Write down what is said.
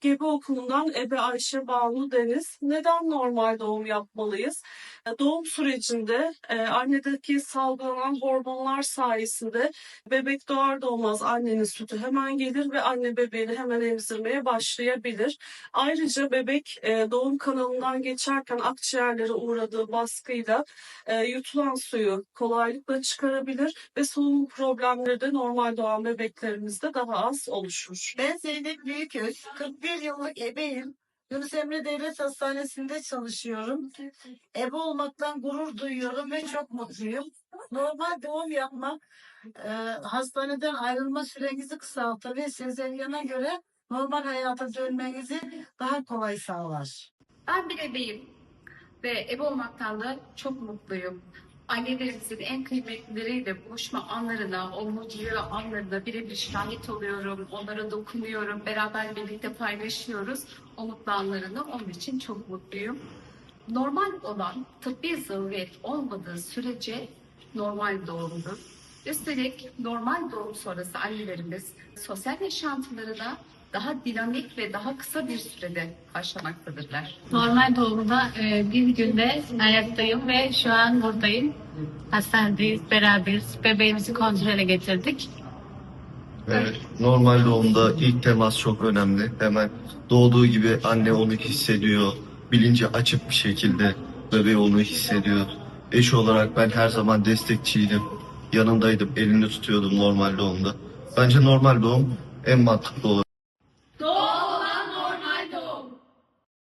Gebe Okulu'ndan Ebe Ayşe Banu Deniz. Neden normal doğum yapmalıyız? E, Doğum sürecinde e, annedeki salgılanan hormonlar sayesinde bebek doğar doğmaz annenin sütü hemen gelir ve anne bebeğini hemen emzirmeye başlayabilir. Ayrıca bebek e, doğum kanalından geçerken akciğerlere uğradığı baskıyla yutulan suyu kolaylıkla çıkarabilir ve solunum problemleri de normal doğan bebeklerimizde daha az oluşur. Ben Zeynep Büyüköz. 41 yıllık ebeyim. Yunus Emre Devlet Hastanesi'nde çalışıyorum. Ebe olmaktan gurur duyuyorum ve çok mutluyum. Normal doğum yapmak e, hastaneden ayrılma sürenizi kısaltır ve sezeryana göre normal hayata dönmenizi daha kolay sağlar. Ben bir ebeyim ve ebe olmaktan da çok mutluyum. Annelerimizin en kıymetlileriyle buluşma anlarına, o mutlu anlarına birebir şahit oluyorum, onlara dokunuyorum, beraber birlikte paylaşıyoruz o mutlu anlarını. Onun için çok mutluyum. Normal olan tıbbi zaruret olmadığı sürece normal doğumdur. Üstelik normal doğum sonrası annelerimiz sosyal yaşantılarına daha dinamik ve daha kısa bir sürede başlamaktadırlar. Normal doğumda e, bir günde ayaktayım ve şu an buradayım. Hastanedeyiz, beraberiz. Bebeğimizi kontrole getirdik. Evet, normal doğumda ilk temas çok önemli. Hemen doğduğu gibi anne onu hissediyor. Bilinci açık bir şekilde bebeği onu hissediyor. Eş olarak ben her zaman destekçiydim. Yanındaydım, elini tutuyordum normal doğumda. Bence normal doğum en mantıklı olan.